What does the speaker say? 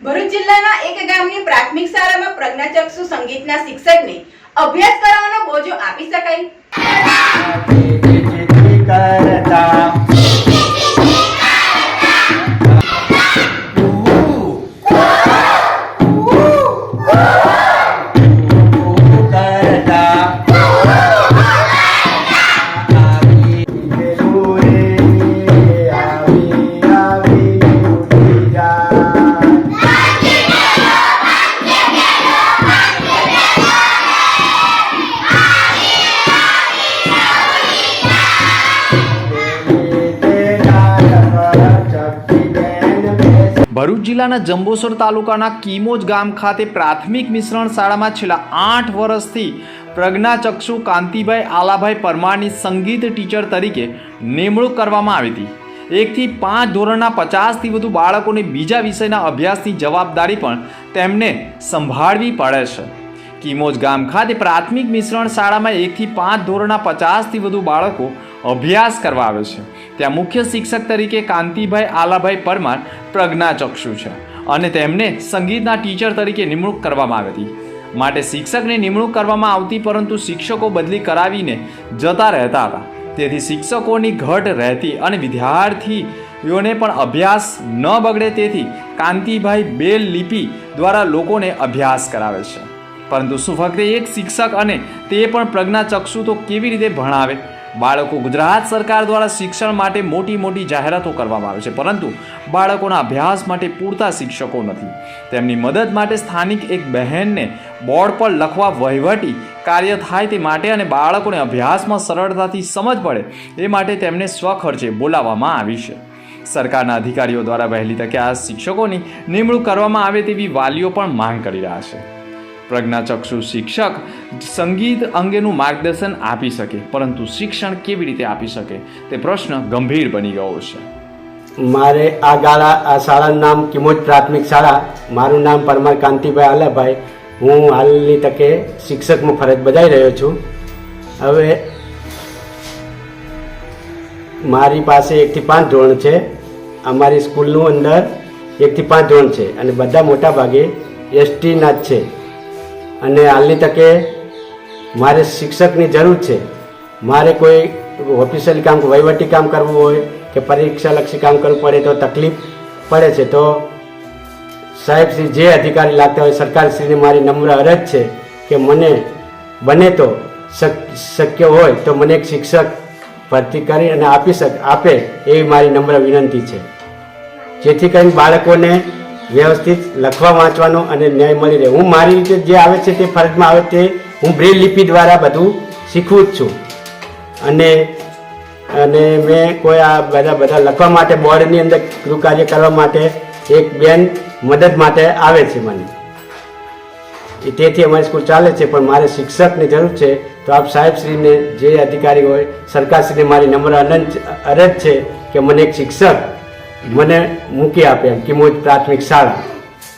ભરૂચ જિલ્લાના એક ગામની પ્રાથમિક શાળામાં પ્રજ્ઞાચક્ષુ સંગીતના શિક્ષકને અભ્યાસ કરવાનો બોજો આપી શકાય. જિલ્લાના જંબુસર તાલુકાના કિમોજ ગામ ખાતે પ્રાથમિક મિશ્રણ શાળામાં છેલ્લા આઠ વર્ષથી પ્રજ્ઞાચક્ષુ કાંતિભાઈ આલાભાઈ પરમારની સંગીત ટીચર તરીકે નિમણૂક કરવામાં આવી હતી. એકથી પાંચ ધોરણના પચાસથી વધુ બાળકોને બીજા વિષયના અભ્યાસની જવાબદારી પણ તેમને સંભાળવી પડે છે. કીમોજ ગામ ખાતે પ્રાથમિક મિશ્રણ શાળામાં એકથી પાંચ ધોરણના પચાસથી વધુ બાળકો અભ્યાસ કરવા આવે છે. ત્યાં મુખ્ય શિક્ષક તરીકે કાંતિભાઈ આલાભાઈ પરમાર પ્રજ્ઞાચક્ષુ છે અને તેમને સંગીતના ટીચર તરીકે નિમણૂક કરવામાં આવી હતી. માટે શિક્ષકની નિમણૂક કરવામાં આવતી પરંતુ શિક્ષકો બદલી કરાવીને જતા રહેતા હતા. તેથી શિક્ષકોની ઘટ રહેતી અને વિદ્યાર્થીઓને પણ અભ્યાસ ન બગડે તેથી કાંતિભાઈ બેલ લિપિ દ્વારા લોકોને અભ્યાસ કરાવે છે. પરંતુ શું ફક્ત એક શિક્ષક અને તે પણ પ્રજ્ઞાચક્ષુ તો કેવી રીતે ભણાવે? બાળકો ગુજરાત સરકાર દ્વારા શિક્ષણ માટે મોટી મોટી જાહેરાતો કરવામાં આવે છે, પરંતુ બાળકોના અભ્યાસ માટે પૂરતા શિક્ષકો નથી. તેમની મદદ માટે સ્થાનિક એક બહેનને બોર્ડ પર લખવા વહીવટી કાર્ય થાય તે માટે અને બાળકોને અભ્યાસમાં સરળતાથી સમજ પડે એ માટે તેમને સ્વખર્ચે બોલાવવામાં આવી છે. સરકારના અધિકારીઓ દ્વારા વહેલી તકે આ શિક્ષકોની નિમણૂક કરવામાં આવે તેવી વાલીઓ પણ માંગ કરી રહ્યા છે. પ્રજ્ઞાચક્ષુ શિક્ષક સંગીત અંગેનું માર્ગદર્શન આપી શકે, પરંતુ શિક્ષણ કેવી રીતે આપી શકે? તે પ્રશ્ન ગંભીર બની ગયો છે. મારે આ ગાળા, આ શાળાનું નામ કિમોજ પ્રાથમિક શાળા. મારું નામ પરમાર કાંતિભાઈ આલાભાઈ. હું હાલની તકે શિક્ષકમાં ફરજ બજાવી રહ્યો છું. હવે મારી પાસે એકથી પાંચ ધોરણ છે. અમારી સ્કૂલનું અંદર એકથી પાંચ ધોરણ છે અને બધા મોટા ભાગે એસટીના જ છે. અને હાલની તકે મારે શિક્ષકની જરૂર છે. મારે કોઈ ઓફિશિયલ કામ વહીવટી કામ કરવું હોય કે પરીક્ષાલક્ષી કામ કરવું પડે તો તકલીફ પડે છે, તો સાહેબ શ્રી જે અધિકારી લાગતા હોય સરકારશ્રીને મારી નમ્ર અરજ છે કે મને બને તો શક- શક્ય હોય તો મને એક શિક્ષક ભરતી કરી અને આપી શક, આપે એવી મારી નમ્ર વિનંતી છે. જેથી કરીને બાળકોને વ્યવસ્થિત લખવા વાંચવાનો અને ન્યાય મળી રહે. હું મારી રીતે જે આવે છે તે ફરજમાં આવે તે હું બ્રેલ લિપિ દ્વારા બધું શીખવું જ છું. અને અને મેં કોઈ આ બધા બધા લખવા માટે, બોર્ડની અંદર ગૃહ કાર્ય કરવા માટે એક બેન મદદ માટે આવે છે મને. એ તેથી અમારી સ્કૂલ ચાલે છે, પણ મારે શિક્ષકની જરૂર છે. તો આપ સાહેબશ્રીને, જે અધિકારી હોય, સરકારશ્રીને મારી નમ્ર અનંત અરજ છે કે મને એક શિક્ષક મને મૂકી આપે કિમોજ પ્રાથમિક શાળા.